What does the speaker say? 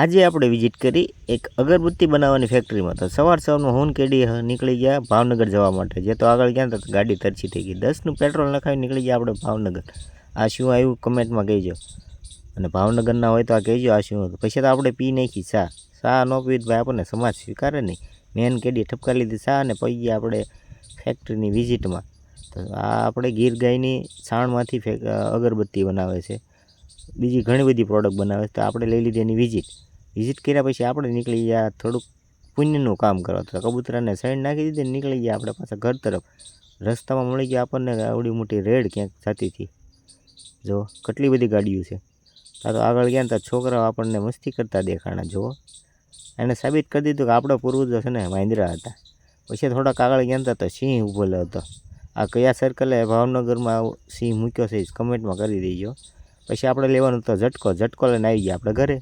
આજે આપણે વિઝિટ કરી એક અગરબત્તી બનાવવાની ફેક્ટરીમાં તો સવાર સવારમાં હોન કેડી નીકળી ગયા ભાવનગર જવા માટે. જે તો આગળ ગયા તો ગાડી તરછી થઈ ગઈ. દસનું પેટ્રોલ નખાવી નીકળી ગયા આપણે ભાવનગર. આ શું આવ્યું? કમેન્ટમાં કહેજો. અને ભાવનગરના હોય તો આ કહેજો આ શું પછી તો આપણે પી નાખી સા સા ન પીવી ભાઈ આપણને સમાજ સ્વીકારે નહીં. મેન કેડી ઠપકારી લીધી સા અને પી ગયા આપણે ફેક્ટરીની વિઝિટમાં તો આ આપણે ગીર ગાયની છાણમાંથી અગરબત્તી બનાવે છે. બીજી ઘણી બધી પ્રોડક્ટ બનાવે છે. તો આપણે લઈ લીધી એની વિઝિટ વિઝિટ કર્યા પછી આપણે નીકળી ગયા, થોડુંક પુણ્યનું કામ કરવા તો કબૂતરાને સાઈડ નાખી દીધી નીકળી ગયા આપણે પાછા ઘર તરફ. રસ્તામાં મળી ગયા આપણને આવડી મોટી રેડ ક્યાંક થતી હતી. જો, કેટલી બધી ગાડીઓ છે. આ તો આગળ ગયા ને તો છોકરાઓ આપણને મસ્તી કરતા દેખાણા, જુઓ. એને સાબિત કરી દીધું કે આપણા પૂર્વજો છે ને વાંદરા હતા. પછી થોડાક આગળ ગયા હતા તો સિંહ ઊભેલો હતો. આ કયા સર્કલે ભાવનગરમાં સિંહ મૂક્યો છે, કમેન્ટમાં કરી દેજો. પછી આપણે લેવાનું તો ઝટકો ઝટકો લઈને આવી ગયા આપણે ઘરે.